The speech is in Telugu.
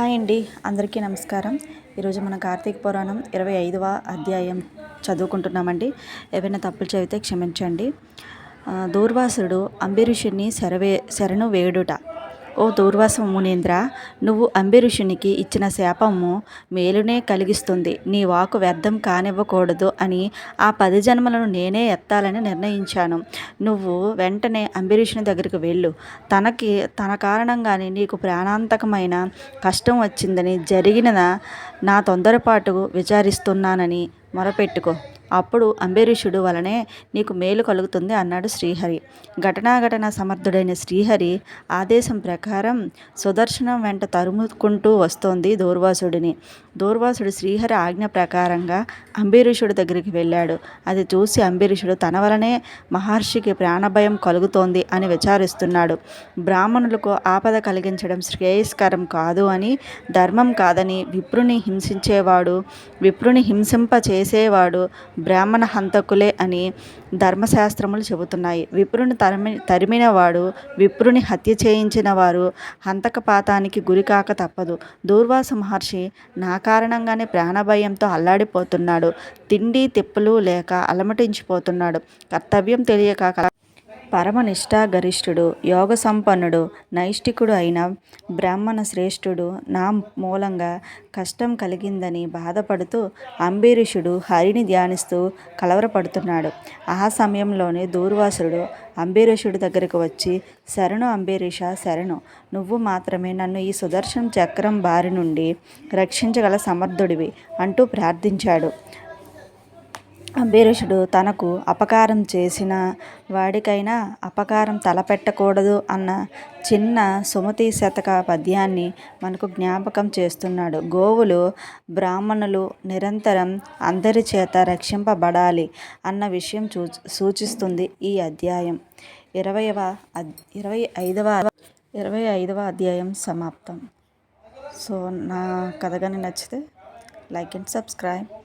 హాయ్ అండి అందరికీ నమస్కారం. ఈరోజు మన కార్తీక పురాణం ఇరవై ఐదవ అధ్యాయం చదువుకుంటున్నామండి. ఏవైనా తప్పులు చదివితే క్షమించండి. దూర్వాసుడు అంబిరుషుని శరవే శరణు వేడుట. ఓ దూర్వాస మునీంద్ర నువ్వు అంబిరుషునికి ఇచ్చిన శాపము మేలునే కలిగిస్తుంది. నీ వాకు వ్యర్థం కానివ్వకూడదు అని ఆ పది జన్మలను నేనే ఎత్తాలని నిర్ణయించాను. నువ్వు వెంటనే అంబిరీషుని దగ్గరికి వెళ్ళు. తనకి తన కారణంగానే నీకు ప్రాణాంతకమైన కష్టం వచ్చిందని జరిగిన నా తొందరపాటు విచారిస్తున్నానని మొరపెట్టుకో. అప్పుడు అంబరీషుడు వలనే నీకు మేలు కలుగుతుంది అన్నాడు శ్రీహరి. ఘటనాఘటన సమర్థుడైన శ్రీహరి ఆదేశం ప్రకారం సుదర్శనం వెంట తరుముకుంటూ వస్తోంది దూర్వాసుడిని. దూర్వాసుడు శ్రీహరి ఆజ్ఞ ప్రకారంగా అంబరీషుడి దగ్గరికి వెళ్ళాడు. అది చూసి అంబరీషుడు తన వలనే మహర్షికి ప్రాణభయం కలుగుతోంది అని విచారిస్తున్నాడు. బ్రాహ్మణులకు ఆపద కలిగించడం శ్రేయస్కరం కాదు అని ధర్మం కాదని విప్రుని హింసించేవాడు విప్రుని హింసింప చేసేవాడు బ్రాహ్మణ హంతకులే అని ధర్మశాస్త్రములు చెబుతున్నాయి. విప్రుని తరిమి తరిమిన వాడు విప్రుని హత్య చేయించిన వారు హంతకపాతానికి గురికాక తప్పదు. దూర్వాస మహర్షి నా కారణంగానే ప్రాణభయంతో అల్లాడిపోతున్నాడు. తిండి తిప్పలు లేక అలమటించిపోతున్నాడు. కర్తవ్యం తెలియక పరమనిష్టాగరిష్ఠుడు గరిష్ఠుడు యోగ సంపన్నుడు నైష్టికుడు అయిన బ్రాహ్మణ శ్రేష్ఠుడు నా మూలంగా కష్టం కలిగిందని బాధపడుతూ అంబరీషుడు హరిని ధ్యానిస్తూ కలవరపడుతున్నాడు. ఆ సమయంలోనే దూర్వాసుడు అంబరీషుడి దగ్గరకు వచ్చి శరణు అంబరీష శరణు! నువ్వు మాత్రమే నన్ను ఈ సుదర్శన చక్రం బారి నుండి రక్షించగల సమర్థుడివి అంటూ ప్రార్థించాడు. అంబరీషుడు తనకు అపకారం చేసిన వాడికైనా అపకారం తలపెట్టకూడదు అన్న చిన్న సుమతి శతక పద్యాన్ని మనకు జ్ఞాపకం చేస్తున్నాడు. గోవులు బ్రాహ్మణులు నిరంతరం అందరి చేత రక్షింపబడాలి అన్న విషయం చూ సూచిస్తుంది ఈ అధ్యాయం. ఇరవైవ అద్ ఇరవై ఐదవ ఇరవై ఐదవ అధ్యాయం సమాప్తం. సో నా కథ కానీ నచ్చితే లైక్ అండ్ సబ్స్క్రైబ్.